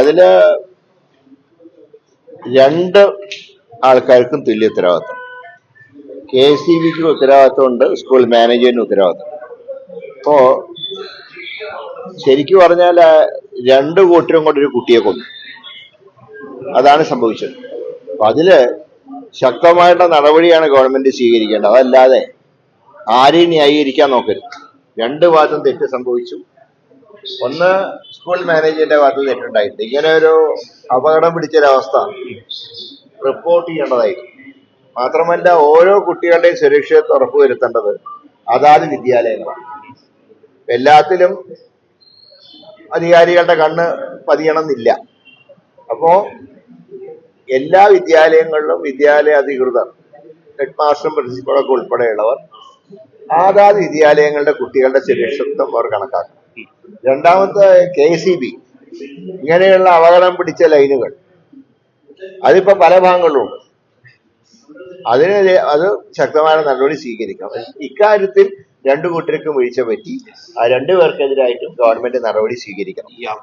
അതിൽ രണ്ട് ആൾക്കാർക്കും തുല്യ ഉത്തരവാദിത്വം. കെ എസ് ബിക്ക് ഉത്തരവാദിത്വമുണ്ട് സ്കൂൾ മാനേജറിന് ഉത്തരവാദിത്വം. അപ്പോ ശരിക്കു പറഞ്ഞാൽ രണ്ട് കൂട്ടരും കൊണ്ട് ഒരു കുട്ടിയെ കൊന്നു. അതാണ് സംഭവിച്ചത്. അപ്പൊ അതിൽ ശക്തമായിട്ടുള്ള നടപടിയാണ് ഗവൺമെന്റ് സ്വീകരിക്കേണ്ടത്. അതല്ലാതെ ആരെയും ന്യായീകരിക്കാൻ നോക്കരുത്. രണ്ട് ഭാഗത്തും തെറ്റ് സംഭവിച്ചു. ഒന്ന് സ്കൂൾ മാനേജറിന്റെ ഭാഗത്ത് തെറ്റുണ്ടായിട്ടുണ്ട്. ഇങ്ങനെ ഒരു അപകടം പിടിച്ചൊരവസ്ഥ റിപ്പോർട്ട് ചെയ്യേണ്ടതായിരുന്നു. മാത്രമല്ല ഓരോ കുട്ടികളുടെയും സുരക്ഷിതത്വം ഉറപ്പുവരുത്തേണ്ടത് അതാത് വിദ്യാലയങ്ങളാണ്. എല്ലാത്തിലും അധികാരികളുടെ കണ്ണ് പതിയണമെന്നില്ല. അപ്പോ എല്ലാ വിദ്യാലയങ്ങളിലും വിദ്യാലയ അധികൃതർ ഹെഡ് മാസ്റ്ററും പ്രിൻസിപ്പളൊക്കെ ഉൾപ്പെടെയുള്ളവർ അതാത് വിദ്യാലയങ്ങളുടെ കുട്ടികളുടെ സുരക്ഷിതത്വം അവർ കണക്കാക്കണം. രണ്ടാമത്തെ കെ സി ബി. ഇങ്ങനെയുള്ള അപകടം പിടിച്ച ലൈനുകൾ. അതിപ്പോ പല ഭാഗങ്ങളിലുണ്ട്. അതിന് അത് ശക്തമായ നടപടി സ്വീകരിക്കണം. ഇക്കാര്യത്തിൽ രണ്ടു കൂട്ടർക്കും വീഴ്ച പറ്റി. ആ രണ്ടു പേർക്കെതിരായിട്ടും ഗവൺമെന്റ് നടപടി സ്വീകരിക്കണം.